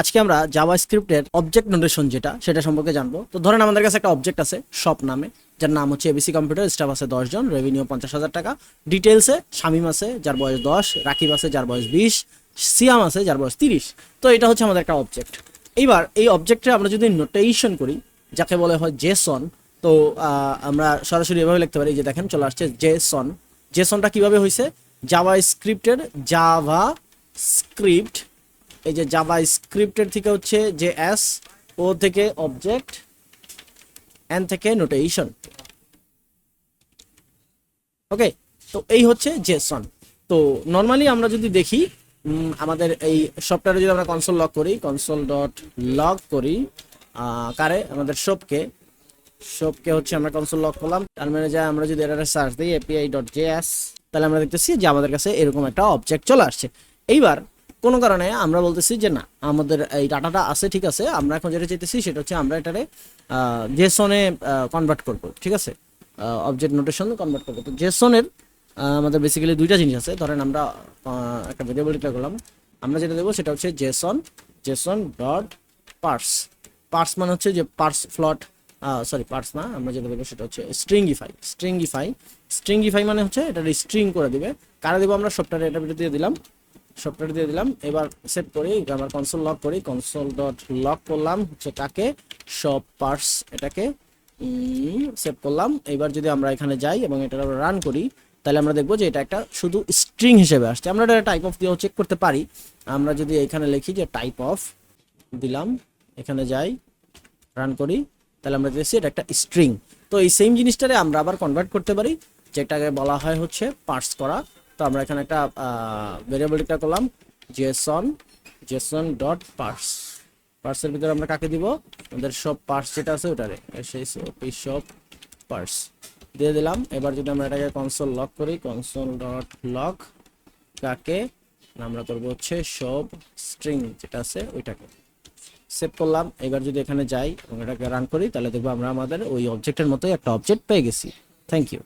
আজকে আমরা Java স্ক্রিপ্টের object notation যেটা, সেটা সম্পর্কে জানব। তো ধরেন আমাদের কাছে একটা অবজেক্ট আছে শপ নামে, যার নাম হচ্ছে এবিসি কম্পিউটার স্টাফ আছে দশজন রেভিনিউ পঞ্চাশ হাজার টাকা ডিটেলসে শামিম আছে, যার বয়স দশ, রাকিব আছে, যার বয়স বিশ, সিয়াম আছে, যার বয়স তিরিশ। তো এটা হচ্ছে আমাদের একটা অবজেক্ট এইবার এই অবজেক্টে আমরা যদি নোটেশন করি, যাকে বলে হয় জেসন তো আমরা সরাসরি এভাবে লিখতে পারি যে দেখেন, চলে আসছে জেসন জেসনটা কীভাবে হয়েছে জাভা স্ক্রিপ্টের জাভা স্ক্রিপ্ট এই যে জাভা স্ক্রিপ্টের থেকে হচ্ছে যে এস ও থেকে অবজেক্ট এন থেকে নোটেশন ওকে তো এই হচ্ছে জেসন তো নর্মালি আমরা যদি দেখি আমাদের এই সফটওয়্যারে যদি আমরা কনসোল লক করি কনসোল ডট লক করি কারে? আমাদের শপকে শপকে হচ্ছে আমরা কনসোল লক করলাম। টার্মিনালে যায় আমরা যদি এটা সার্চ দিই এপিআই ডট জেএস তাহলে আমরা দেখতেছি যে আমাদের কাছে এরকম একটা অবজেক্ট চলে আসছে। এইবার কোনো কারণে আমরা বলতেছি যে না, আমাদের এই ডাটাটা আছে, ঠিক আছে, আমরা এখন যেটা চাইতেছি সেটা হচ্ছে আমরা এটারে জেসনে কনভার্ট করব, ঠিক আছে? অবজেক্ট নোটেশন কনভার্ট করব। তো জেসনের আমাদের বেসিক্যালি দুইটা জিনিস আছে। ধরেন আমরা একটা ভেরিয়েবল ডিক্লেয়ার করলাম। আমরা যেটা দেবো সেটা হচ্ছে JSON JSON dot parse parse মানে হচ্ছে যে পার্স ফ্লট সরি পার্স না, আমরা যেটা দেবো সেটা হচ্ছে স্ট্রিংগিফাই স্ট্রিংগিফাই স্ট্রিংগিফাই মানে হচ্ছে এটা স্ট্রিং করে দিবে। কারা দেবো আমরা? সফটওয়্যার এটা ভিতরে দিয়ে দিলাম। সফটওয়্যার দিয়ে দিলাম। এবার সেভ করি আমার কনসোল লক করি কনসোল ডট লক করলাম, হচ্ছে কাকে? সব পার্স এটাকে সেভ করলাম। এবার যদি আমরা এখানে যাই এবং এটা রান করি, তাহলে আমরা দেখব যে এটা একটা শুধু স্ট্রিং হিসেবে আসছে। আমরা এটা টাইপ অফ দিয়েও চেক করতে পারি। আমরা যদি এখানে লিখি যে টাইপ অফ দিলাম, এখানে যাই রান করি, তাহলে আমরা দেখছি এটা একটা স্ট্রিং তো এই সেম জিনিসটারে আমরা আবার কনভার্ট করতে পারি, যেটাকে বলা হয় হচ্ছে পার্স করা। তো আমরা এখানে একটা ভেরিয়েবল ডিক্লেয়ার করলাম জেসন জেসন ডট পার্স পার্সের ভিতরে আমরা কাকে দিব? আমাদের সব পার্স যেটা আছে ওটারে সেই সব পার্স দিয়ে দিলাম, এবার যদি আমরা এটাকে কনসোল লক করি কনসোল ডট লক কাকে? আমরা করব হচ্ছে সব স্ট্রিং যেটা আছে ওইটাকে। সেভ করলাম, এবার যদি এখানে যাই এবং এটাকে রান করি, তাহলে দেখব আমরা আমাদের ওই অবজেক্টের মতোই একটা অবজেক্ট পেয়ে গেছি। Thank you